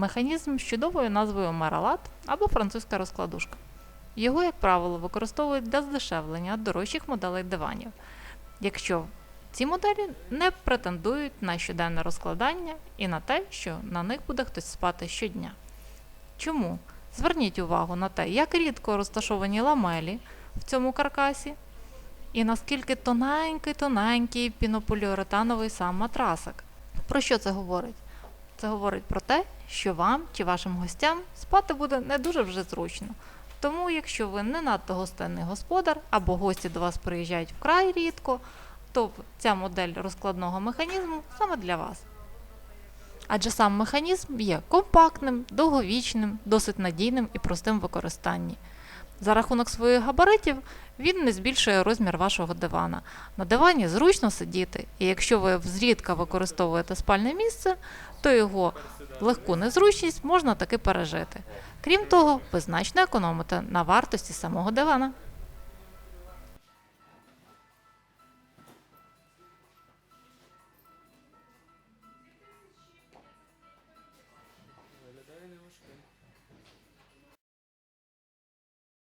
механізм з чудовою назвою Маралат або французька розкладушка. Його, як правило, використовують для здешевлення дорожчих моделей диванів, якщо ці моделі не претендують на щоденне розкладання і на те, що на них буде хтось спати щодня. Чому? Зверніть увагу на те, як рідко розташовані ламелі в цьому каркасі, і наскільки тоненький-тоненький пінополіуретановий сам матрасик. Про що це говорить? Це говорить про те, що вам чи вашим гостям спати буде не дуже вже зручно. Тому, якщо ви не надто гостинний господар або гості до вас приїжджають вкрай рідко, то ця модель розкладного механізму саме для вас. Адже сам механізм є компактним, довговічним, досить надійним і простим в використанні. За рахунок своїх габаритів він не збільшує розмір вашого дивана. На дивані зручно сидіти, і якщо ви зрідка використовуєте спальне місце, то його легку незручність можна таки пережити. Крім того, ви значно економите на вартості самого дивана. Виглядає.